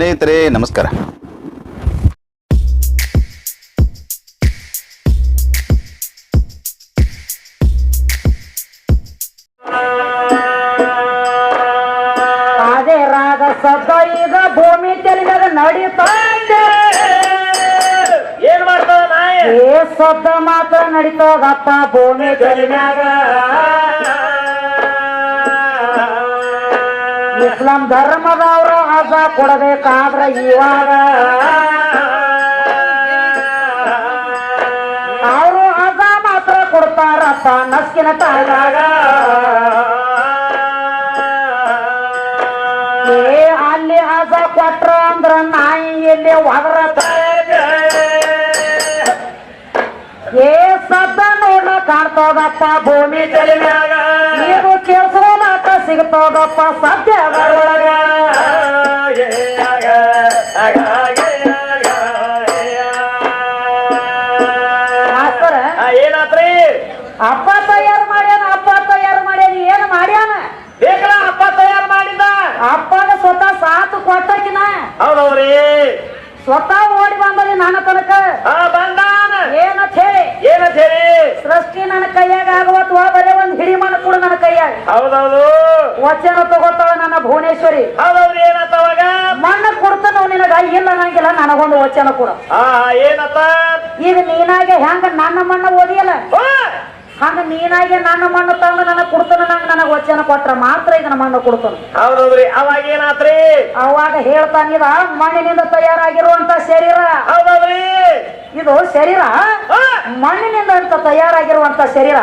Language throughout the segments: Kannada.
ಸ್ನೇಹಿತರೆ ನಮಸ್ಕಾರ. ಅದೇ ರಾಗ ಸದ್ದ ಈಗ ಭೂಮಿ ತೆಲಿದಾಗ ನಡೀತಾ. ಏನ್ ಮಾಡ್ತಾವ ನಾಯಿ? ಏ ಸದ್ದ ಮಾತ್ರ ನಡೀತೋಗಪ್ಪ ಭೂಮಿ ತೆಲಿನಾಗ ಇಸ್ಲಾಂ ಧರ್ಮದವರು ಅಜ ಕೊಡಬೇಕಾದ್ರ ಇವಾಗ ಅವರು ಅಜ ಮಾತ್ರ ಕೊಡ್ತಾರಪ್ಪ, ನಸ್ಕಿನ ತಾಯಿದಾಗ. ಏ, ಅಲ್ಲಿ ಅಜ ಕೊಟ್ರ ಅಂದ್ರ ನಾಯಿ ಎಲ್ಲಿ ಒದ್ರ ಏ, ಸದ್ದ ನೋಡ್ಲ ಕಾಣ್ತದಪ್ಪ ಭೂಮಿ ತೆಲಿನಾಗ ಇದು ಕೇಳಿಸೋಲಾಟ ಸಿಗ್ತೋದಪ್ಪ ಸಾಧ್ಯ ಏನಾತ್ರಿ? ಅಪ್ಪ ತಯಾರು ಮಾಡ್ಯಾನ ಅಪ್ಪ ತಯಾರು ಮಾಡ್ಯಾನ ಏನು ಮಾಡ್ಯಾನ? ಬೇಕಲ್ಲ ಅಪ್ಪ ತಯಾರು ಮಾಡಿದ ಅಪ್ಪನ ಸ್ವತಃ ಸಾತು ಕೊಟ್ಟಕಿನ. ಹೌದವ್ರಿ ಸ್ವತಃ ಓಡಿ ಬಂದದಿ ನನ್ನ ತನಕ. ಬಂದಾನ. ಏನಂತ ಹೇಳಿ? ಏನಂತ ಹೇಳಿ? ಸೃಷ್ಟಿ ನನ್ನ ಕೈಯಾಗ ಆಗುವತ್ತು ಬರೇ ಒಂದ್ ಹಿಡಿ ಮಣ್ಣು ಕೂಡ ನನ್ನ ಕೈಯಾಗ. ಹೌದೌದು. ವಚನ ತಗೋತಾಳ ನನ್ನ ಭುವನೇಶ್ವರಿ. ಏನತ್ತ ಅವಾಗ? ಮಣ್ಣು ಕೊಡ್ತಾನ ನಿನಗ. ಇಲ್ಲ ನಂಗಿಲ್ಲ ನನಗೊಂದು ವಚನ ಕೊಡ. ಏನತ್ತ? ಈಗ ನೀನಾಗೆ ಹೆಂಗ ನನ್ನ ಮಣ್ಣ ಓದಿಯಲ್ಲ! ಹಂಗ ನೀನಾಗೆ ನನ್ನ ಮಣ್ಣು ತಂದು ನನಗೆ ಕೊಡ್ತಾನ ನಂಗ ನನಗೆ ವಚನ ಕೊಟ್ರ ಮಾತ್ರ ಇದನ್ನ ಮಣ್ಣು ಕೊಡ್ತಾನ. ಹೌದೌದ್ರಿ ಅವಾಗ ಏನಾತ್ರಿ? ಅವಾಗ ಹೇಳ್ತಾನಿದ ಮಣ್ಣಿನಿಂದ ತಯಾರಾಗಿರುವಂತ ಶರೀರ. ಹೌದೌದ್ರಿ ಇದು ಶರೀರ! ಮಣ್ಣಿನಿಂದ ಅಂತ ತಯಾರಾಗಿರುವಂತ ಶರೀರ.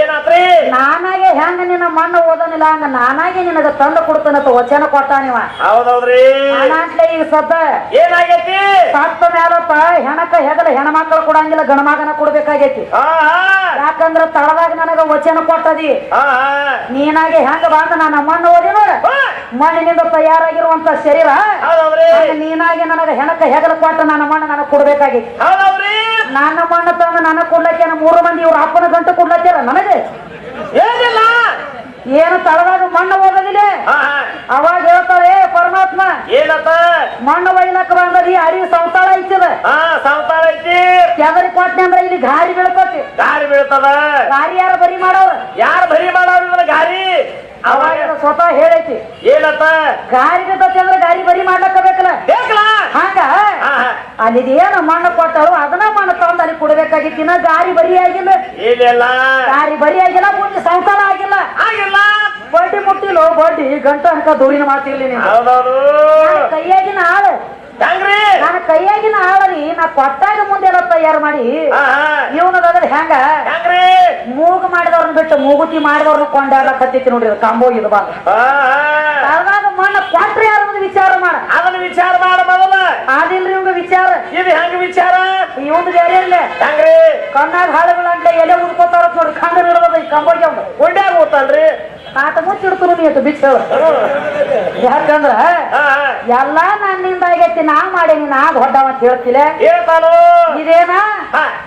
ಏನಾತ್ರಿ? ನಾನಾಗೆ ಹೆಂಗ ನಿನ್ನ ಮಣ್ಣು ಓದನಿಲ್ಲ ಹಂಗ ನಾನಾಗೆ ನಿನಗ ತಂದು ಕೊಡ್ತಾನಂತ ವಚನ ಕೊಟ್ಟಾನಿವ ಹೌದೌದ್ರಿ. ನಾನಾಟ್ಲೆ ಈಗ ಸದ್ದ ಏನಾಗೈತಿ? ಸತ್ತ ಮ್ಯಾಲಪ್ಪ ಹೆಣಕ ಹೆಗಲ ಹೆಣ್ಮಕ್ಳು ಕೊಡಂಗಿಲ್ಲ ಗಣಮಗನ ಕೊಡ್ಬೇಕಾಗೈತಿ. ಆ ಯಾಕಂದ್ರ ತಳದಾಗ ನನಗ ವಚನ ಕೊಟ್ಟದಿ. ನೀನಾಗೆ ಹೆಂಗ ಬಂದ ನನ್ನ ಮಣ್ಣು ಓದಿ ನೋಡ ಮಣ್ಣಿನಿಂದ ತಯಾರಾಗಿರುವಂತ ಶರೀರ. ಹೌದೌದ್ರಿ. ನೀನಾಗೆ ನನಗ ಹೆಣಕ ಹೆಗಲ ಕೊಟ್ಟ ನನ್ನ ಮಣ್ಣು ನನಗೆ ಕೊಡ್ಬೇಕಾಗೈತಿ. ಹೌದೌದ್ರಿ. ನನ್ನ ಮಣ್ಣ ತಂದು ನನಗೆ ಕೊಡ್ಲಕ್ಕೆ ಮೂರು ಮಂದಿ ಇವ್ರ ಅಪ್ಪನ ಗಂಟು ಕೊಡ್ಲತ್ತಾರ ನನಗೆ? ಏನಿಲ್ಲ! ಏನು ತಳದಾಗ ಮಣ್ಣು ಓದೋದಿಲ್ಲ? ಅವಾಗ ಹೇಳ್ತಾರೆ ಪರಮಾತ್ಮ ಏನತ್ತ ಮಣ್ಣು ಒಯ್ಲಕ್ಕ ಬಂದದಿ ಅರಿ ಸಂತಾಳ ಐತದ? ಸಂಸಾರ ಐತಿ. ಕೆದರಿ ಕೊಟ್ಟೆ ಅಂದ್ರೆ ಇಲ್ಲಿ ಗಾರಿ ಬೀಳ್ತತಿ ಗಾರಿ ಬೀಳ್ತದ? ಗಾರಿ ಯಾರು ಬರಿ ಮಾಡೋರು? ಯಾರು ಬರಿ ಮಾಡೋರು ಗಾರಿ? ಅವಾಗ ಸ್ವತಃ ಹೇಳೈತಿ. ಏನಪ್ಪ? ಗಾರಿ ಬೀಳ್ತತಿ ಅಂದ್ರೆ ಗಾರಿ ಬರಿ ಮಾಡ್ಲಕ್ಕ ಬೇಕಲ್ಲ? ಬೇಕಲ್ಲ ಹಂಗ. ಅಲ್ಲಿ ಏನು ಮಣ್ಣು ಕೊಟ್ಟರು ಅದನ್ನ ಮಣ್ಣು ತಗೊಂಡ್ ಅಲ್ಲಿ ಕೊಡ್ಬೇಕಾಗಿತ್ತು. ಇನ್ನ ಗಾರಿ ಬರಿ ಆಗಿಲ್ಲ. ಗಾರಿ ಬರಿ ಆಗಿಲ್ಲ ಮುಂದೆ ಸಂಸಾರ ಆಗಿಲ್ಲ. ಆಗಿಲ್ಲ? ಬಡ್ಡಿ ಮುಟ್ಟಿಲ್ಲ ಬಡ್ಡಿ ಗಂಟ ಅನ್ಕ ದೂರಿನ ಮಾತಿರ್ಲಿ ಕೈಯಾಗಿನ ಆಳು ಹೆಂಗ್ರಿ? ನನ್ನ ಕೈಯಾಗಿನ ಆಳರಿ ನಾ ಕೊಟ್ಟಾಗ ಮುಂದೆಲ್ಲ ತಯಾರು ಮಾಡಿ. ಇವನದಾದ್ರೆ ಹೆಂಗ? ಹೆಂಗ್ರಿ? ಮೂಗು ಮಾಡಿದವ್ರನ್ನ ಬಿಟ್ಟು ಮೂಗುತಿ ಮಾಡಿದವ್ರನ್ನ ಕೊಂಡಾಡ್ಲಕ್ ಹತ್ತಿತ್ತು ನೋಡ್ರಿ ಕಾಂಬೋಗಿದ್ ಆ, ಮಣ್ಣ ಕೊಟ್ರೆ ಯಾರ ವಿಚಾರ ಮಾಡ? ಅದನ್ನ ವಿಚಾರ ಮಾಡ ಮೊದಲ. ಆದಿಲ್ರಿ ಇವಂಗ ವಿಚಾರ. ಇದು ಹೆಂಗ ವಿಚಾರ? ಇವಂದು ಬೇರೆ ಇಲ್ಲ. ಹೆಂಗ್ರಿ? ಕಣ್ಣಾಗ ಹಾಳುಗಳಂತ ಎಲೆ ಉದ್ಕೋತಾರ ನೋಡಿ ಕಂಡು ಹಿಡ್ದದ ಈ ಕಂಬೋಗಿ ಅವ್ನು. ಗುಂಡ್ಯಾಗ ಹೋತಲ್ರಿ ಕಾಟ ಮುಚ್ಚಿಡ್ತಾನು ನೀ ಅಂತ ಬಿಚ್ಚ ಯಾಕಂದ್ರ. ಎಲ್ಲಾ ನನ್ನಿಂದ ಆಗೈತಿ ನಾ ಮಾಡೇನಿ ನಾ ದೊಡ್ಡವ ಅಂತ ಹೇಳ್ತಿಲ್ಲ ಹೇಳ್ತಾನು ಇದೇನಾ.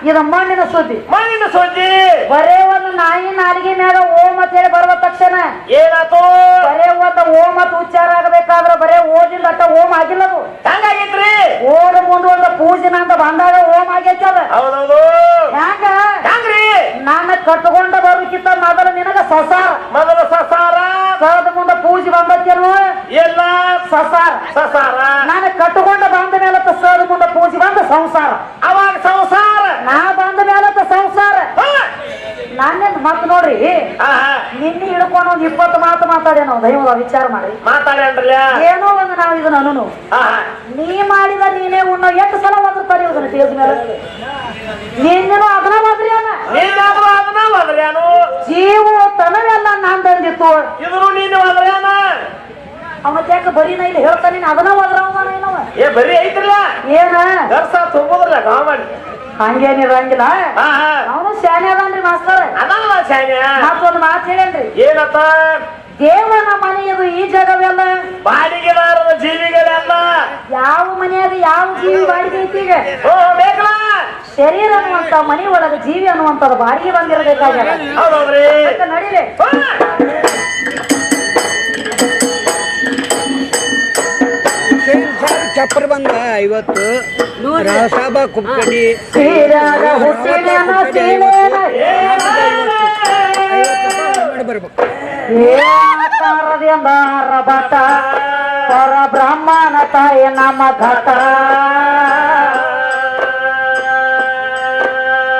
ಇದು ಮಣ್ಣಿನ ಸುದ್ದಿ. ಮಣ್ಣಿನ ಸುದ್ದಿ. ಬರೇ ಒಂದು ನಾಯಿ ನಾಲಿಗೆ ಮ್ಯಾಗ ಓಂ ಅಂತ ಹೇಳಿ ಬರುವ ತಕ್ಷಣ. ಏನಾತು? ಬರೇ ಒಂದು ಓಂ ಅಂತ ಉಚ್ಚಾರ ಆಗಬೇಕಾದ್ರೆ ಬರೇ ಓದಿಲ್ಲ ಅಟ್ಟ ಓಮ್ ಆಗಿಲ್ಲ ಅದು. ಹೆಂಗಾಗಿತ್ರಿ? ಓದ ಮುಂದೆ ಒಂದು ಪೂಜೆನ ಅಂತ ಬಂದಾಗ ಓಂ ಆಗೈತಿ ಅದ. ಹೌದೌದು. ಹ್ಯಾಂಗ? ಹೆಂಗ್ರಿ ನಾನು ಕಟ್ಕೊಂಡ ಬರೋಕ್ಕಿಂತ ಮೊದಲ ನಿನಗ ಸಸಾರ. ಮೊದಲ ಸಸಾರ? ಕಳೆದ ಮುಂದ ಪೂಜೆ ಬಂದತ್ತೇನು ಎಲ್ಲ ಸಸಾರ ಸಸಾರ. ನಾನು ಕಟ್ಟಕೊಂಡ ಬಂದ ಮೇಲೆ ಸರದ ಮುಂದೆ ಪೂಜೆ ಬಂದ ಸಂಸಾರ ನಾ ಬಂದ ಮೇಲೆ ಸಂಸಾರ ಹಾ. ನಾನೇನ್ ಮತ್ ನೋಡ್ರಿ. ನಿನ್ನೆ ಹಿಡ್ಕೊಂಡು ಒಂದ್ ಇಪ್ಪತ್ತು ಮಾತು ಮಾತಾಡೇನೋ ದೈವ ವಿಚಾರ ಮಾಡಿ. ಮಾತಾಡ್ಯಾನ್ರಲ್ಲ ಏನೋ ಒಂದು ನಾವು ಇದನ್ನ ಆ. ನೀ ಮಾಡಿದ ನೀನೇ ಉಣ್ಣ ಎಷ್ಟು ಸಲ ಒಂದಿರ್ತಾರೆ ಇದನ್ನ ಟೇಸ್ ಮೇಲೆ? ನಿನ್ನೇನು ಅದನ್ನ ಹೋದ್ರ್ಯಾನು ಜೀವ ತನವೆಲ್ಲ ನಾನ್ ತಂದಿತ್ತು. ಇದ್ರು ನೀನು ಹೋದ್ರ್ಯಾನ ಅವನ ತ್ಯಾಕ ಬರೀ ನಾ ಇಲ್ಲಿ ಹೇಳ್ತಾನೆ ನೀನ್ ಅದನ್ನ ಹೋದ್ರ ಏನವ ಏ ಬರೀ ಐತ್ರಲ್ಲ? ಏನ? ದರ್ಸ ತುಂಬೋದ್ರಲ್ಲ ಗಾವ ಮಾಡಿ ಹಂಗೇನಿರಂಗಿಲ್ಲ ಅವನು ಶಾನೆ ಅದಾನ್ರಿ ಮಾಸ್ತರ್ ಅದಲ್ಲ ಶಾನ್ಯ ಮತ್ತೊಂದು ಮಾತು ಹೇಳೇನ್ರಿ? ಏನಪ್ಪ? ದೇವನ ಮನೆಯದು ಈ ಜಗವೆಲ್ಲ. ಬಾಡಿಗೆದಾರರ ಜೀವಿಗಳೆಲ್ಲ. ಯಾವ ಮನೆಯಾಗ ಯಾವ ಜೀವಿ ಬಾಡಿಗೆ ಐತಿ ಈಗ? ಓ ಬೇಕಲ್ಲ ಶರೀರ ಅನ್ನುವಂತ ಮನೆ ಒಳಗ ಜೀವಿ ಅನ್ನುವಂಥದ್ದು ಬಾಡಿಗೆ ಬಂದಿರಬೇಕಾಗ್ಯದ. ನಡೀಲಿ ಚಪ್ಪರ್ ಬಂದ ಐವತ್ತು ರಾಸಾಬ ಕುಪ್ಪಡಿ ರಬಟ? ಪರ ಬ್ರಾಹ್ಮಣ ತಾಯಿ ನಮ್ಮ ಘಟ.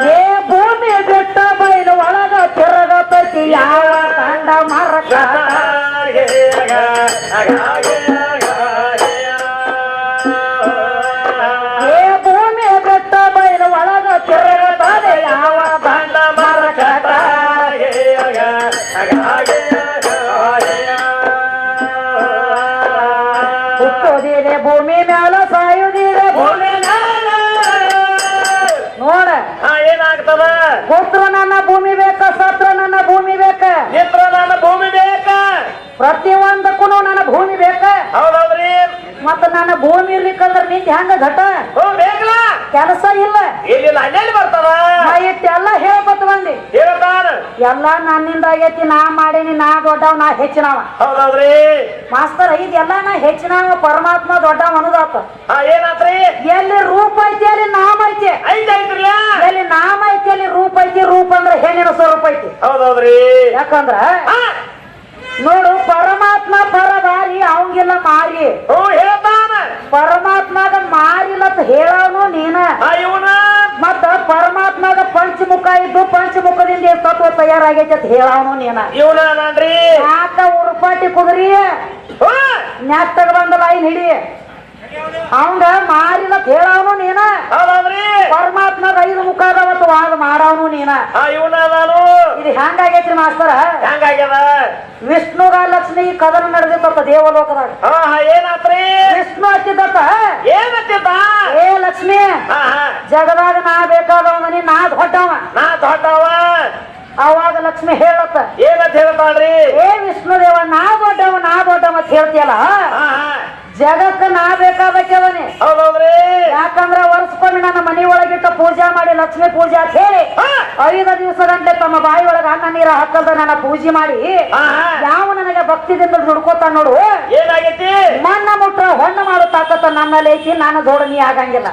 ಏ ಭೂಮಿ ಬಿಟ್ಟ ಬೈಲ ಒಳಗ ತಿರುಗತೈತಿ ಯಾವ ತಂಡ ಮರಕ. ಹೆಂಗ ಘಟ ಓ ಬೇಕಲ್ಲ? ಕೆಲಸ ಇಲ್ಲ. ಏನಿಲ್ಲ ಅಲ್ಲೆಲ್ಲಿ ಬರ್ತಾವ ನಾ ಇಟ್ಟೆಲ್ಲ ಹೇಳ್ಕೊತ ಬಂದಿ. ಹೇಳ್ತಾನ ಎಲ್ಲ ನನ್ನಿಂದ ಆಗೈತಿ ನಾ ಮಾಡೀನಿ ನಾ ದೊಡ್ಡವ ನಾ ಹೆಚ್ಚಿನವ. ಹೌದೌದ್ರಿ? ಮಾಸ್ತರ್ ಇದೆಲ್ಲ ನಾ ಹೆಚ್ಚಿನವ ಪರಮಾತ್ಮ ದೊಡ್ಡವ ಅನ್ನೋದಾತ ಏನಾತ್ರಿ? ಎಲ್ಲಿ ರೂಪ ಐತಿ ಅಲ್ಲಿ ನಾಮ ಐತಿ. ಐತ್ ಐತ್ರಲ್ಲ ಎಲ್ಲಿ ನಾಮ ಐತಿ ಅಲ್ಲಿ ರೂಪ ಐತಿ ರೂಪ ಅಂದ್ರೆ ಹೆಣ್ಣಿನ ಸ್ವರೂಪ ಐತಿ. ಹೌದೌದ್ರಿ? ಯಾಕಂದ್ರ ನೋಡು ಪರಮಾತ್ಮ ಪರದಾರಿ ಅವಂಗಿಲ್ಲ ಮಾರಿ. ಓ ಹೇಳ್ತಾನ. ಪರಮಾತ್ಮಗ ಮಾರಿಲತ್ ಹೇಳವನು ನೀನ. ಇವನ? ಮತ್ತ ಪರಮಾತ್ಮಗ ಪಂಚಮುಖ ಇದ್ದು ಪಂಚಮುಖದಿಂದ ಈ ತತ್ವ ತಯಾರಾಗೈತಿ ಅಂತ ಹೇಳವನು ನೀನ. ಇವನ ಯಾಕ ಉರುಪಾಟಿ ಕುದುರಿ. ನೆತ್ತಗ ಬಂದ ಲೈನ್ ಹಿಡಿ. ಅವಂಗ ಮಾರಿನ ಕೇಳವನು ನೀನ. ಹೌದೌದ್ರಿ? ಪರಮಾತ್ಮ ಐದು ಮುಖ ಅದಾವತ್ತು ವಾದ ಮಾಡವನು ನೀನ. ಆ ಇವನ ಇದು ಹೆಂಗಾಗೈತ್ರಿ ಮಾಸ್ತರ? ಹೆಂಗಾಗ್ಯದ ವಿಷ್ಣುಗ ಲಕ್ಷ್ಮಿ ಕದನ ನಡೆದಿತ್ತ ದೇವಲೋಕದಾಗ. ಏನಾತ್ರಿ? ವಿಷ್ಣು ಹಚ್ಚಿದತ್ತ ಏನತ್ತಿದ್ದ? ಏ ಲಕ್ಷ್ಮಿ ಜಗದಾಗ ನಾ ಬೇಕಾದವನಿ ನಾ ದೊಡ್ಡವ. ನಾ ದೊಡ್ಡವ. ಅವಾಗ ಲಕ್ಷ್ಮಿ ಹೇಳತ್ತ. ಏನಂತ ಹೇಳ್ತಾಳ್ರಿ ಏ ವಿಷ್ಣು ದೇವ ನಾ ದೊಡ್ಡವ ನಾ ದೊಡ್ಡವ ಅಂತ ಹೇಳ್ತಿಯಲ್ಲ? ಜಗಕ್ಕ ನಾ ಬೇಕಾದಕ್ಕೆವನಿ ಹೌದೌದ್ರಿ? ಯಾಕಂದ್ರ ವರ್ಷಕ್ಕೊಮ್ಮೆ ನನ್ನ ಮನಿ ಒಳಗಿಟ್ಟ ಪೂಜಾ ಮಾಡಿ ಲಕ್ಷ್ಮಿ ಪೂಜೆ ಅಂತ ಹೇಳಿ ಆ ಐದು ದಿವಸ ಗಂಟೆ ತಮ್ಮ ಬಾಯಿ ಒಳಗ ಅನ್ನ ನೀರ ಹಾಕಲ್ದ ನನ್ನ ಪೂಜೆ ಮಾಡಿ ಯಾವ ನನಗೆ ಭಕ್ತಿದಿಂದ ದುಡ್ಕೋತ ನೋಡು. ಏನಾಗೈತಿ? ಮಣ್ಣ ಮುಟ್ಟ ಹೊಣ್ಣ ಮಾಡೋ ತಾಕತ್ತ ನನ್ನಲ್ಲಿ ಐತಿ ನಾನು ಜೋಡಣಿ ಆಗಂಗಿಲ್ಲ.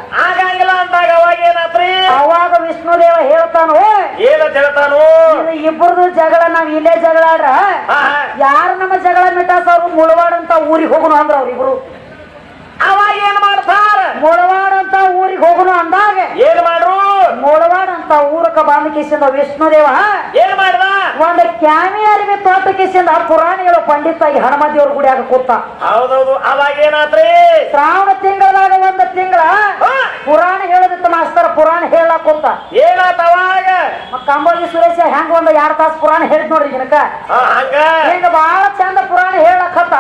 ಆಗಂಗಿಲ್ಲ ಅಂದಾಗ ಅವಾಗ ಏನಾತ್ರಿ? ಅವಾಗ ವಿಷ್ಣುದೇವ ಹೇಳ್ತಾನು ಏನಂತ ಹೇಳ್ತಾನು? ಇಬ್ಬರದು ಜಗಳ ನಾವ್ ಇಲ್ಲೇ ಜಗಳ ಆಡ್ರ ಯಾರು ನಮ್ಮ ಜಗಳ ಮಿಟಾಸ ಅವ್ರು? ಮುಳವಾಡಂತ ಅಂತ ಊರಿಗೆ ಹೋಗುನು ಅಂದ್ರ ಅವ್ರಿಬ್ರು ಅವಾಗ ಏನ್ ಮಾಡ್ತಾರ? ಮುಳವಾಡಂತ ಅಂತ ಊರಿಗೆ ಹೋಗುನು ಅಂದಾಗ ಏನ್ ಮಾಡ್ರು? ಮುಳವಾಡಂತ ಅಂತ ಊರಕ ಬಂದ ವಿಷ್ಣು ವಿಷ್ಣುದೇವ ಏನ್ ಮಾಡ್ದ? ಒಂದು ಕ್ಯಾಮಿ ಅರಿವಿ ತೋಟ ಕಿಸಿಂದ ಪುರಾಣಿಗಳು ಪಂಡಿತಾಗಿ ದೇವ್ರ ಗುಡಿಯಾಗ ಕೂತ. ಹೌದೌದು ಅವಾಗ ಏನಾತ್ರಿ? ಶ್ರಾವಣ ತಿಂಗಳದಾಗ ಒಂದು ತಿಂಗಳ ಪುರಾಣ ಹೇಳದಿತ್ತು ಮಾಸ್ತರ್ ಪುರಾಣ ಹೇಳಕ್ ಕೂತ. ಏನಾತ್ ಅವಾಗ? ಕಂಬೋಜಿ ಸುರೇಶ ಹೆಂಗ ಒಂದು ಎರಡ್ ತಾಸು ಪುರಾಣ ಹೇಳಿದ್ ನೋಡ್ರಿ ಜನಕ ಹಂಗ? ಬಾಳ ಚಂದ ಪುರಾಣ ಹೇಳಕತ್ತ. ಏನಾಕತ್ತ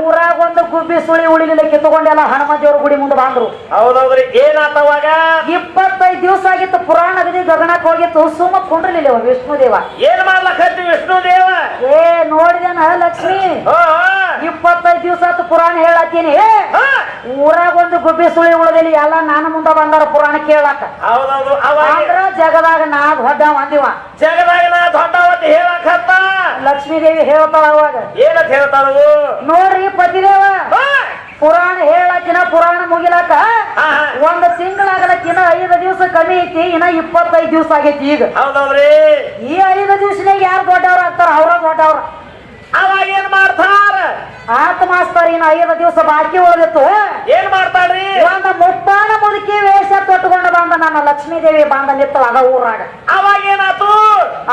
ಊರಾಗ ಒಂದು ಗುಬ್ಬಿ ಸುಳಿ ಉಳಿಲಿಲ್ಲ ಕಿತ್ತುಕೊಂಡೆಲ್ಲ ದೇವ್ರ ಗುಡಿ ಮುಂದೆ ಬಂದ್ರು. ಹೌದೌದ್ರಿ ಏನಾತವಾಗ? ಇಪ್ಪತ್ತೈದು ದಿವಸ ಆಗಿತ್ತು ಪುರಾಣ ಗದಿ ಗಗನಕ್ಕೆ ಹೋಗಿತ್ತು ಸುಮ್ಮ ಕುಂಡ್ರಲಿಲ್ಲ ವಿಷ್ಣು ದೇವ ಏನ್ ಮಾಡ್ಲಕ್ಕಂತ ವಿಷ್ಣು ದೇವ ಏ ನೋಡಿದೇನ ಲಕ್ಷ್ಮಿ. ಇಪ್ಪತ್ತೈದು ದಿವಸ ಆತು ಪುರಾಣ ಹೇಳತ್ತೀನಿ. ಊರಾಗ ಒಂದು ಗುಬ್ಬಿ ಸುಳಿ ಉಳಿದಿಲ್ಲ ಎಲ್ಲ ನಾನು ಮುಂದೆ ಬಂದಾರ ಪುರಾಣ ಕೇಳಾಕ. ಹೌದೌದು ಅವಾಗ ಅಂದ್ರ ಜಗದಾಗ ನಾ ದೊಡ್ಡ ಬಂದಿವ ಜಗದಾಗ ನಾ ದೊಡ್ಡ ಹೇಳಕತ್ತ. ಲಕ್ಷ್ಮೀದೇವಿ ಹೇಳ್ತಾಳ ಅವಾಗ. ಏನಂತ ಹೇಳ್ತಾಳು ನೋಡ್ರಿ ಪತಿದೇವ. ಪುರಾಣ ಹೇಳಕಿನ ಪುರಾಣ ಮುಗಿಲಾಕ ಒಂದ್ ತಿಂಗಳಾಗಲಕ್ಕಿನ ಐದು ದಿವಸ ಕಮ್ಮಿ ಐತಿ ಇನ್ನ ಇಪ್ಪತ್ತೈದು ದಿವಸ ಆಗೈತಿ ಈಗ. ಹೌದೌದ್ರಿ. ಈ ಐದು ದಿವಸನಾಗ ಯಾರು ದೊಡ್ಡವ್ರ ಆಗ್ತಾರ ಅವ್ರ ದೊಡ್ಡವ್ರ. ಅವಾಗ ಏನ್ ಮಾಡ್ತಾರ? ಆತ ಮಾಸ್ತಾರ ಇನ್ನ ಐದು ದಿವಸ ಬಾಕಿ ಉಳಿದಿತ್ತು. ಏನ್ ಮಾಡ್ತಾರ್ರಿ ಒಂದ ಮುಪ್ಪಾನ ಮುದುಕಿ ವೇಷ ತೊಟ್ಟುಕೊಂಡು ಬಂದ ನನ್ನ ಲಕ್ಷ್ಮೀದೇವಿ ಬಂದ ನಿತ್ತಳ ಅದ ಊರಾಗ. ಅವಾಗ ಏನಾತು?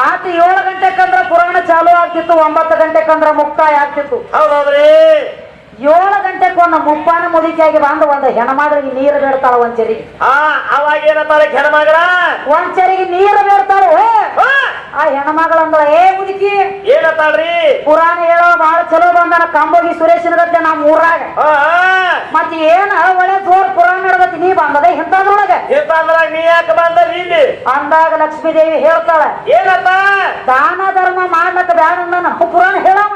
ಆತ ಏಳು ಗಂಟೆಕಂದ್ರ ಪುರಾಣ ಚಾಲು ಆಗ್ತಿತ್ತು ಒಂಬತ್ತು ಗಂಟೆಕಂದ್ರ ಮುಕ್ತಾಯ ಆಗ್ತಿತ್ತು. ಹೌದೌದ್ರಿ? ಏಳು ಗಂಟೆ ಕೊನ್ನ ಮುಪ್ಪಾನ ಮುದುಕಿಯಾಗಿ ಬಂದು ಒಂದ ಹೆಣ್ಮಗಳಿಗೆ ನೀರು ಬೇಡ್ತಾಳ ಹಾ ಅವಾಗ ಏನಂತಾರೆ ಹೆಣ್ಮಗಳ? ಒಂದ್ ಚರಿಗೆ ನೀರು ಬೇಡ್ತಾಳ ಆ ಹೆಣ್ಮಗಳಂದ್ರ ಏ ಮುದುಕಿ ಏನತ್ತಾಳ್ರಿ ಪುರಾಣ ಹೇಳೋ ಬಾಳ ಚಲೋ ಬಂದನ ಕಂಬೋಗಿ ಸುರೇಶನ ಗತ್ತೆ ನಮ್ಮ ಊರಾಗ. ಮತ್ ಏನ ಒಳ್ಳೆ ಜೋರ್ ಪುರಾಣ ನಡ್ದತಿ ನೀ ಬಂದದೆ ಇಂಥದ್ರೊಳಗ. ಇಂತಂದ್ರಾಗ ನೀ ಯಾಕೆ ಬಂದ ಇಲ್ಲಿ? ಅಂದಾಗ ಲಕ್ಷ್ಮೀದೇವಿ ಹೇಳ್ತಾಳ ಏನಪ್ಪ? ದಾನ ಧರ್ಮ ಮಾಡ್ಲಕ್ಕ ಬ್ಯಾಡ ಅಂದ ಪುರಾಣ ಹೇಳವ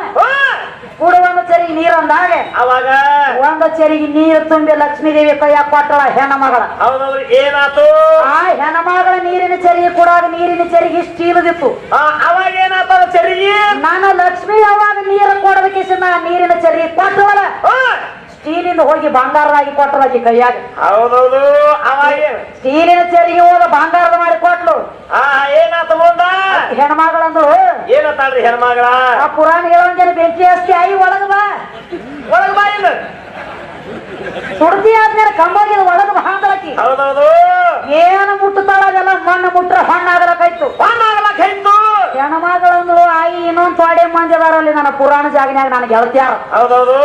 ಕೂಡ ಒಂದು ಚರಿಗೆ ನೀರ್ ಅಂದಾಗ ಅವಾಗ ಒಂದು ಚರಿಗೆ ನೀರು ತುಂಬಿ ಲಕ್ಷ್ಮೀ ದೇವಿ ಕೈಯ ಕೊಟ್ಟಳ ಹೆಣ್ಮಗಳ. ಹೌದೌದು ಏನಾತು ಆ ಹೆಣ್ಮಗಳ ನೀರಿನ ಚರಿಗೆ ಕೂಡ ನೀರಿನ ಚರಿಗೆ ಇಷ್ಟು ಇಲ್ಲದಿತ್ತು ಅವಾಗ ಏನಾತದ ಚರಿಗೆ? ನಾನು ಲಕ್ಷ್ಮಿ ಅವಾಗ ನೀರು ಕೊಡೋದಕ್ಕೆ ನಾ ನೀರಿನ ಚರಿಗೆ ಕೊಟ್ಟವಲ್ಲ ಸ್ಟೀಲಿಂದ ಹೋಗಿ ಬಂಗಾರದಾಗಿ ಕೊಟ್ಟಲಾಕಿ ಕೈಯಾಗ. ಹೌದೌದು ಅವಾಗ. ಸ್ಟೀಲಿನ ಚರಿಗೆ ಹೋದ ಬಂಗಾರದ ಮಾಡಿ ಕೊಟ್ಲು. ಆ ಏನಾತ ಮುಂದ ಹೆಣ್ಮಗಳಂದ್ರು. ಏನತ್ತಾಳ್ರಿ ಹೆಣ್ಮಗಳ? ಆ ಪುರಾಣ ಹೇಳೋಂಗೇನು ಬೆಂಕಿ ಹಚ್ಚಿ ಆಯಿ ಒಳಗ ಬಾ. ಒಳಗ ಬಾ ಇಲ್ಲ ಸುಡ್ತಿ ಆದ್ಮೇಲೆ ಕಂಬಾಗಿ ಒಳಗ ಅಂದಳಕಿ. ಹೌದೌದು. ಏನು ಮುಟ್ಟುತ್ತಾಳ ಅದೆಲ್ಲ ಮಣ್ಣು ಮುಟ್ರ ಹಣ್ಣಾಗಲಕಾಯ್ತು ಬಾಯ್ತು ಹೆಣ್ಮಗಳಂದ್ರು ಆಯಿ ಇನ್ನೊಂದ್ ತೊಡೆ ಮಂದಿ ಅದಾರಲ್ಲಿ ನನ್ನ ಪುರಾಣ ಜಾಗನ್ಯಾಗ ನನ್ನ ಹೇಳ್ತ್ಯಾರ ಹೌದೌದು.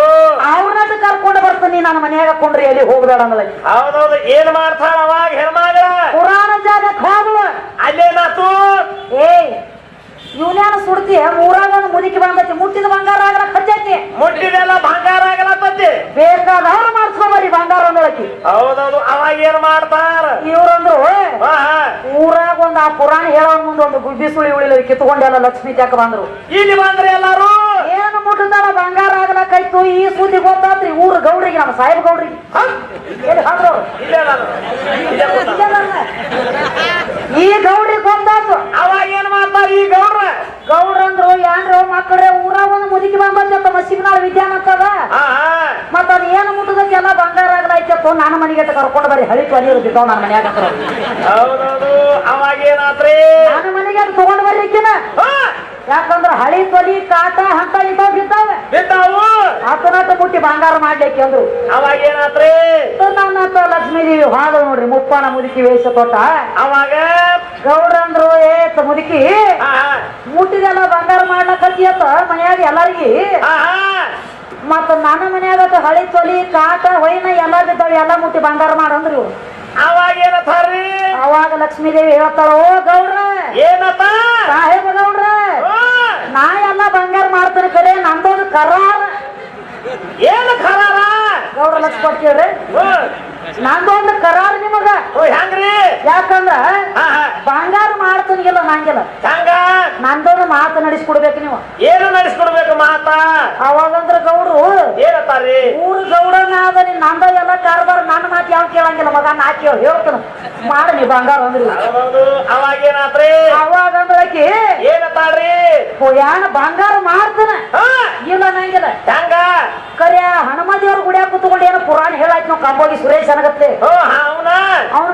ಅವ್ರನ್ನ ಕರ್ಕೊಂಡು ಬರ್ತೀನಿ ನನ್ನ ಮನ್ಯಾಗ ಕೊಂಡ್ರಿ ಎಲ್ಲಿ ಹೋಗ್ಬೇಡ ಅಂದ್ರೆ ಹೌದೌದು. ಏನ್ ಮಾಡ್ತಾರ ಅವಾಗ ಹೆಣ್ಮಗಳ? ಪುರಾಣ ಜಾಗಕ್ಕೆ ಹೋಗ್ಲು. ಅಲ್ಲೇನಾತು ಏ ಇವನ್ಯಾನ ಸುಡ್ತಿ? ಊರಾಗ ಒಂದು ಮುದುಕಿ ಬಂದೈತಿ ಮುಟ್ಟಿದ ಬಂಗಾರ ಆಗಲ ಹಚ್ಚೈತಿ ಮುಟ್ಟಿದೆಲ್ಲ ಬಂಗಾರ ಆಗಲತ್ತತಿ ಬೇಕಾದವ್ರು ಮಾಡ್ಸ್ಕೊಬರಿ ಬಂಗಾರ ಅಂದಳಕಿ ಹೌದೌದು. ಅವಾಗ ಏನ್ ಮಾಡ್ತಾರ? ಇವ್ರಂದ್ರು. ಊರಾಗ ಆ ಪುರಾಣ ಹೇಳೋ ಮುಂದೆ ಒಂದು ಗುಬ್ಬಿ ಸುಳಿ ಉಳಿಲಿ ಕಿತ್ಕೊಂಡೆಲ್ಲ ಲಕ್ಷ್ಮೀ ತ್ಯಾಕ ಬಂದ್ರು. ಇಲ್ಲಿ ಬಂದ್ರೆ ಎಲ್ಲಾರು ಏನು ಮುಟ್ಟದಾಳ ಬಂಗಾರ ಆಗ್ಲಕ್ಕಾಯ್ತು ಈ ಸುದ್ದಿ ಗೊತ್ತಾತ್ರಿ ಊರು ಗೌಡ್ರಿಗೆ ನಮ್ಮ ಸಾಹೇಬ್ ಗೌಡ್ರಿಗೆ. ಈ ಗೌಡ್ರಿಗೆ ಗೊತ್ತಾತು. ಅವಾಗ ಏನ್ ಮಾಡ್ತಾರ ಈ ಗೌಡ್ರ? ಗೌಡ್ರಂದ್ರು ಯಾನ್ರು ಮಕ್ಕಳೇ ಊರ ಒಂದು ಮುದುಕಿ ಬಂದ ಮಸಿಗ್ನಾಳ ವಿದ್ಯಾನ ಅಂತದ. ಮತ್ತ ಅದ್ ಏನು ಮುಟ್ಟದಕ್ಕೆ ಎಲ್ಲ ಬಂಗಾರ ಆಗಲಾಯ್ತಪ್ಪ ನನ್ನ ಮನೆಗೆ ಕರ್ಕೊಂಡು ಬರ್ರಿ ಹಳಿ ತೊಲಿ ಬಿದ್ದಾವ ನನ್ನ ಮನ್ಯಾಗ ಅವಾಗ ಏನಾತ್ರಿ? ನನ್ನ ಮನೆಗೆ ತಗೊಂಡ್ ಬರ್ರಿ ಈಕಿನ. ಹಾ. ಯಾಕಂದ್ರ ಹಳಿ ತೊಲಿ ಕಾಟ ಹಂತ ಇಂತಾವ್ ಬಿದ್ದಾವೆ ಬಿದ್ದಾವು ಆತನಾಟ ಮುಟ್ಟಿ ಬಂಗಾರ ಮಾಡ್ಲಿಕ್ಕೆ ಅಂದ್ರು. ಅವಾಗ ಏನಾತ್ರಿ? ನನ್ನ ಲಕ್ಷ್ಮೀ ದೇವಿ ಹಾದ ನೋಡ್ರಿ ಮುಪ್ಪನ ಮುದುಕಿ ವೇಷ ಕೊಟ್ಟ ಅವಾಗ? ಗೌಡ್ರಂದ್ರು ಏತ ಮುದುಕಿ. ಮುಟ್ಟಿದೆಲ್ಲ ಬಂಗಾರ ಮಾಡ್ಲಕತ್ತಿಯತ್ತ ಮನ್ಯಾಗ ಎಲ್ಲಾರ್ಗಿ. ಮತ್ತ ನನ್ನ ಮನ್ಯಾಗ ಹಳಿ ತೊಲಿ ಕಾಟ ಹೊಯ್ನ ಎಲ್ಲಾ ಬಿದ್ದಾವ ಎಲ್ಲ ಮುಟ್ಟಿ ಬಂಗಾರ ಮಾಡಂದ್ರು. ಅವಾಗ ಏನತ್ತಾರ್ರಿ ಅವಾಗ ಲಕ್ಷ್ಮೀದೇವಿ ಹೇಳ್ತಾರ ಓ ಗೌಡ್ರ ಏನಪ್ಪ? ಸಾಹೇಬ ಗೌಡ್ರ. ನಾ ಎಲ್ಲ ಬಂಗಾರ ಮಾಡ್ತೀನಿ ಕರೆ ನಂದೊಂದು ಕರಾರ. ಏನು ಖರಾರ ಗೌರ ಲಕ್ಷ ಕೇಳ್ರಿ. ನಂದೊಂದು ಕರಾರ ನಿಮಗ. ಓ ಹೆಂಗ್ರಿ? ಯಾಕಂದ್ರ. ಬಂಗಾರ ಮಾಡ್ತನಿಗಿಲ್ಲ ನಂಗಿಲ್ಲ. ಹಂಗ? ನಂದೊಂದು ಮಾತು ನಡೆಸ್ಕೊಡ್ಬೇಕು ನೀವು. ಏನು ನಡೆಸ್ಕೊಡ್ಬೇಕು ಮಾತ? ಅವಾಗಂದ್ರ ಗೌಡ್ರು ಏನತ್ತಾರಿ ಊರು ಗೌಡನ ಆದ ನೀನ್ ನಂದ ಎಲ್ಲ ಕಾರ್ಬಾರ ನನ್ನ ಮಾತು ಯಾವ ಕೇಳಂಗಿಲ್ಲ ಮಗ ನಾ ಕೇಳ ಹೇಳ್ತಾನ. ಮಾಡ ನೀ ಬಂಗಾರ ಅಂದ್ರಿ. ಅವಾಗ ಏನಾತ್ರಿ? ಅವಾಗಂದ್ರ ಆಕಿ ಏನತ್ತಾಳ್ರಿ ಯಾನ ಬಂಗಾರ ಮಾಡ್ತಾನ. ಇಲ್ಲ ನಂಗಿಲ್ಲ. ಹೆಂಗ? ಕರೆ ಹನುಮದೇವ್ರ ಗುಡಿಯಾಗ ಕುತ್ಕೊಂಡು ಏನೋ ಪುರಾಣ ಹೇಳಾಯ್ತು ನಾವು ಕಂಬೋಗಿ ಸುರೇಶ್. ಅನಗತ್ತೆ ಓ ಅವನ.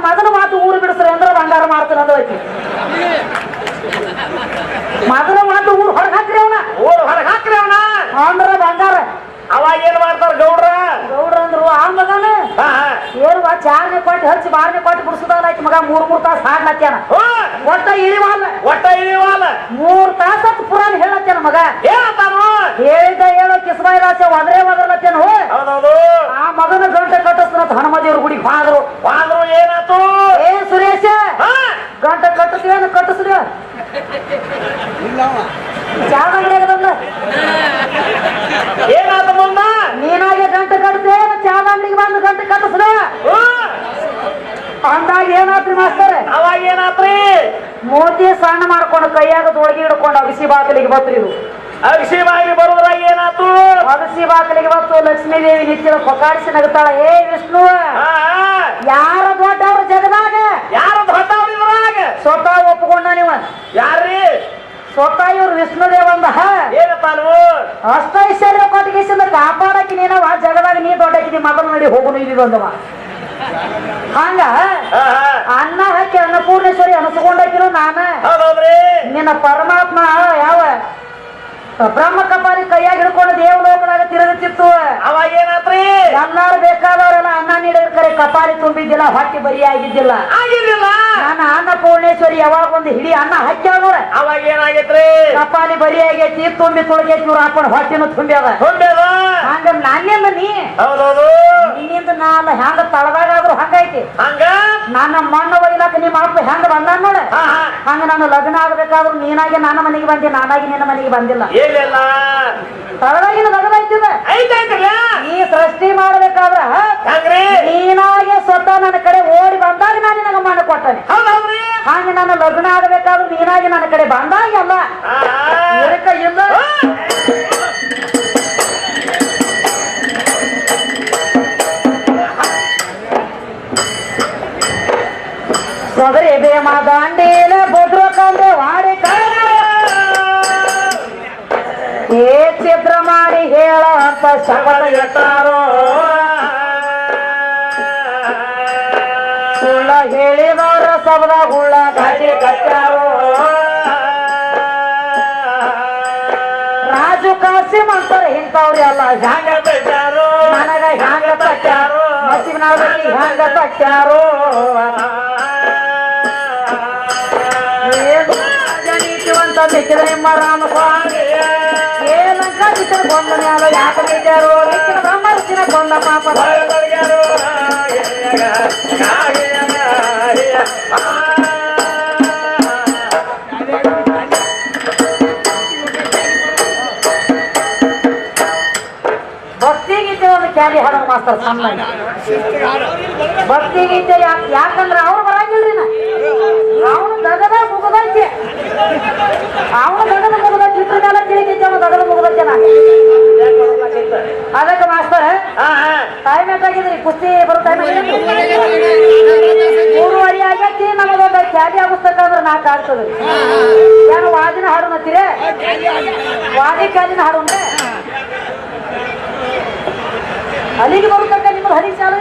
ಮಗನ ಮಾತು ಊರು ಬಿಡಿಸ್ರಿ ಅಂದ್ರೆ ಬಂಗಾರ ಮಾಡ್ತಾನೆ ಅಂತ ಮಗನ ಮೊದಲ ಮಾತು ಊರು ಹೊರಗೆ ಹಾಕ್ರಿ ಅವನ. ಊರು ಹೊರಗೆ ಹಾಕ್ರಿ ಅವನ. ಅಂದ್ರ ಬಂಗಾರ ಅವಾಗ ಏನ್ ಮಾಡ್ತಾರ ಗೌಡ್ರ? ಗೌಡ್ರ ಅಂದ್ರು ಆ ಮಗನ. ಏನ್ವಾ ಚಾರ್ನೆ ಕೊಟ್ಟು ಹಚ್ಚಿ ಬಾರ್ನೆ ಕೊಟ್ಟು ಬಿಡಿಸಿದಾನ ಆಯ್ತು ಮಗ ಮೂರ್ ಮೂರ್ ತಾಸು ಹಾಡ್ಲತ್ತೇನ ಒಟ್ಟ ಇಳಿವಾಲ ಒಟ್ಟ ಇಳಿವಾಲ ಮೂರ್ ತಾಸ ಪುರಾಣ ಹೇಳತ್ತೇನ ಮಗ. ಏನತ್ತಾನು ಹೇಳಿದ ಹೇಳೋ ಕಿಸ್ಬಾಯಿ ರಾಸೆ ಒದ್ರೆ ಒದರ್ಲತ್ತೇನು ಹೌದೌದು ಆ ಮಗನ ಗಂಟೆ ಕಟ್ಟಿಸ್ತಾನ ಹನುಮದೇವ್ರ ಮಾದ್ರು ಏನಾಯ್ತು? ಏನಾತು ಏ ಸುರೇಶ! ಹಾ? ಗಂಟೆ ಕಟ್ಟಿಸ್ತೀವೇನು ಕಟ್ಟಿಸ್ರಿ ಇಲ್ಲವ. ಜಾಗ ಹಿಡಿಯಲ್ಲ ಏನಾತ ಮುಂದ? ನೀನಾಗೆ ಗಂಟೆ ಕಟ್ತೇ ಚಾದ ಅಂಗಡಿಗೆ ಬಂದು ಗಂಟೆ ಕಟ್ಟಿಸ್ರ ಹ್ಞೂ. ಅಂದಾಗ ಏನಾತ್ರಿ ಮಾಸ್ತರ ಅವಾಗ ಏನಾತ್ರಿ? ಮೋತಿ ಸಣ್ಣ ಮಾಡ್ಕೊಂಡು ಕೈಯಾಗ ದೊಳಗಿ ಹಿಡ್ಕೊಂಡು ಅಗಸಿ ಬಾಗಿಲಿಗೆ ಬತ್ರಿ ಇದು ಅಗಸಿ ಬಾಯಿಗೆ ಏನಾಯ್ತು? ಏನಾತು ಅಗಸಿ ಬಾಗಿಲಿಗೆ ಬಂತು. ಲಕ್ಷ್ಮೀ ದೇವಿ ನಿತ್ಯ ಕೊಕಾಡಿಸಿ ನಗುತ್ತಾಳ. ಹೇ ವಿಷ್ಣು. ಯಾರ ದೊಡ್ಡವ್ರ ಜಗದಾಗ? ಯಾರು ದೊಡ್ಡವ್ರ ಸ್ವತಃ ಒಪ್ಕೊಂಡ ನೀವ. ಯಾರ್ರಿ? ಸ್ವತಃ ಇವ್ರು ವಿಷ್ಣುದೇವ ಅಂದ. ಏನತ್ತಾನು ಅಷ್ಟೈಶ್ವರ್ಯ ಕೊಟ್ಟಿಗೆಸಿಂದ ಕಾಪಾಡಕ್ಕೆ ನೀನವ ಜಗದಾಗ ನೀ ದೊಡ್ಡಕಿದಿ ಮೊದಲು ನಡಿ ಹೋಗುನು ಇದೊಂದವ ಹಂಗ? ಅನ್ನ ಹಾಕಿ ಅನ್ನಪೂರ್ಣೇಶ್ವರಿ ಅನಸ್ಕೊಂಡಾಕಿರು ನಾನ. ನಿನ್ನ ಪರಮಾತ್ಮ ಯಾವ ಬ್ರಹ್ಮ ಕಪಾಲಿ ಕೈಯಾಗ ಹಿಡ್ಕೊಂಡು ದೇವಲೋಕದಾಗ ತಿರುಗುತ್ತಿತ್ತು. ಅವಾಗ ಏನಾತ್ರಿ? ಎಲ್ಲಾರು ಬೇಕಾದವರೆಲ್ಲ ಅನ್ನ ನೀಡಿರ್ತಾರೆ ಕಪಾಲಿ ತುಂಬಿದ್ದಿಲ್ಲ ಹೊಟ್ಟೆ ಬರಿ ಆಗಿದ್ದಿಲ್ಲ. ಆಗಿರ್ಲಿಲ್ಲ ನನ್ನ ಪೂರ್ಣೇಶ್ವರಿ ಯಾವಾಗ ಒಂದು ಹಿಡಿ ಅನ್ನ ಹಾಕ್ಯಾವ ಅವಾಗ ಏನಾಗೈತ್ರಿ? ಕಪಾಲಿ ಬರಿ ಆಗೈತಿ ತುಂಬಿ ತುಳಗೈತಿ ಇವ್ರು ಹಾಕೊಂಡು ಹೊಟ್ಟಿನ ತುಂಬ್ಯಾವ ತುಂಬ್ಯದ? ಹಂಗ ನಾನೇನು ನೀ. ಹೌದೌದು. ನಿನ್ನಿಂದ ನಾನು ಹೆಂಗ ತಳದಾಗಾದ್ರು ಹಂಗೈತಿ ಹಂಗ? ನನ್ನ ಮಣ್ಣು ಒಯ್ಲಾಕ ನಿಮ್ಮ ಅಪ್ಪ ಹೆಂಗ ಬಂದ ನೋಡ. ಹಂಗ ನಾನು ಲಗ್ನ ಆಗ್ಬೇಕಾದ್ರೂ ನೀನಾಗಿ ನನ್ನ ಮನೆಗೆ ಬಂದಿ ನಾನಾಗಿ ನಿನ್ನ ಮನೆಗೆ ಬಂದಿಲ್ಲ. ಏನಿಲ್ಲ. ತಳದಾಗಿನ ಲಗ್ನ ಐತಿದ ಐತೈತ್ರಲ್ಲ ಈ ಸೃಷ್ಟಿ ಮಾಡ್ಬೇಕಾದ್ರ ಹಂಗ್ರಿ? ನೀನಾಗೆ ಸ್ವತಃ ನನ್ನ ಕಡೆ ಓಡಿ ಬಂದಾಗ ನಾನು ನಿನಗ ಮಣ್ಣ ಕೊಟ್ಟನೆ ಹೌದೌದ್ರಿ? ಹಾಗೆ ನಾನು ಲಗ್ನ ಆಗಬೇಕಾದ್ರೆ ನೀನಾಗಿ ನನ್ನ ಕಡೆ ಬಂದಾಗ ಅಲ್ಲ. ಇದಕ್ಕ ಇಲ್ಲ? ಮಾಡಿ ಹೇಳ ಅಂತ ಶಬಲ ಇಟ್ಟಾರೋ ಸುಳ್ಳ ಹೇಳಿದವರ ಸಬದ ಗುಳ್ಳ ಕಾಜಿ ಕಟ್ಟಾರೋ ರಾಜು ಕಾಸಿಮ್ ಅಂತಾರೆ ಇಂಥವ್ರೆಲ್ಲ ಹ್ಯಾಂಗ ನನಗ ಹ್ಯಾಂಗ ತಟ್ಟಾರೋ ಹಸಿವಿನಲ್ಲಿ ಹ್ಯಾಂಗ ತಟ್ಟಾರೋ ಏನ್? ಜನಿತವಂತ ನಿಮ್ಮ ರಾಮ ಸ್ವಾಮಿ ಬಿಟ್ಟರು ಕೊಂದ ಮ್ಯಾಲ ಯಾಕೆ ಬಿಟ್ಟಾರು ಮಿಕ್ಕಿದ ಬ್ರಹ್ಮರ್ಸಿನ ಕೊಂದ ಪಾಪ ಭಕ್ತಿ ಗೀತೆ ಒಂದು ಕ್ಯಾಲಿ ಹಾಡೋದು ಯಾಕಂದ್ರೆ ಅವ್ರು ಬರಂಗಿಲ್ರಿ ಅವನು ದಗದ ಮುಗದಂತೆ ಅವನು ದಗದ ಮುಗದೈತಿ ಅದಕ್ಕೆ ಮಾಸ್ತರ್ ಟೈಮ್ ಎಷ್ಟಾಗಿದ್ರಿ ಕುಸ್ತಿ ಬರೋ ಟೈಮ್ ಮೂರುವರೆ ಆಗೈತಿ ನಮಗೊಂದು ಕ್ಯಾಲಿ ಆಗಿಸ್ತಕ್ಕಂದ್ರೆ ನಾಲ್ಕು ಆಗ್ತದೆ ಏನು ವಾದಿನ ಹಾಡು ಅಂತೀರಿ? ವಾದಿ ಕ್ಯಾಲಿನ ಹಾಡು ಅಂದ್ರೆ ಅಲ್ಲಿಗೆ ಬರ್ತಕ್ಕ ನಿಮ್ಮ ಹರಿ ಚಾಲು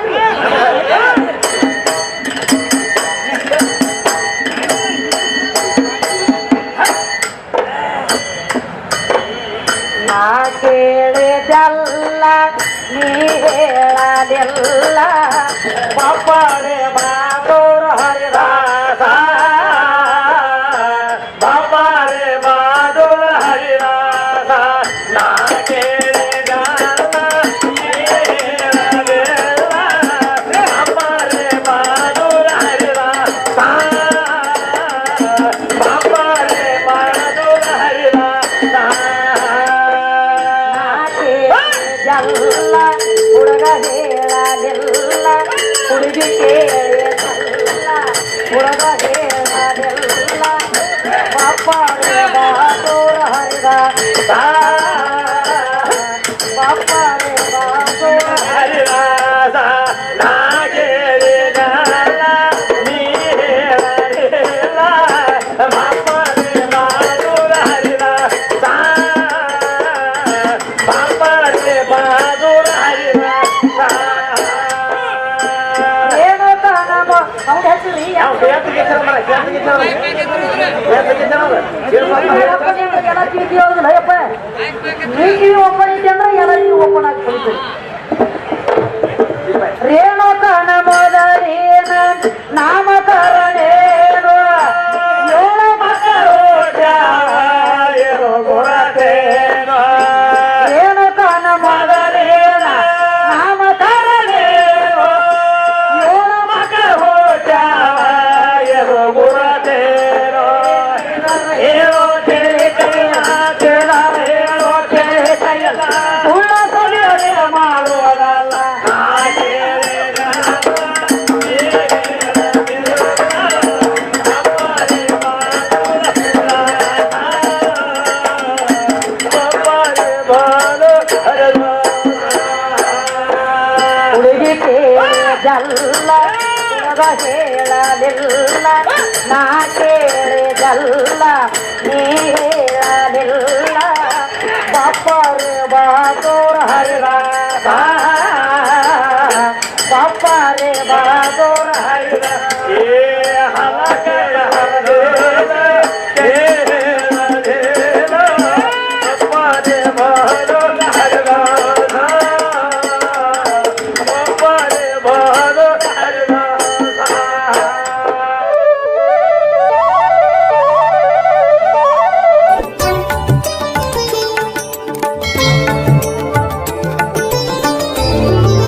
பாப்பாடு. ಕಿವಿ ಓಪನ್ ಐತಿ ಅಂದ್ರೆ ಎಲ್ಲ ಓಪನ್ ಆಗಿ ಹೋಗ್ತದೆ ರೇಣುಕನ ಮೊದಲೇನ ನಾಮಕರಣೇನು पर बहातोर हरिरा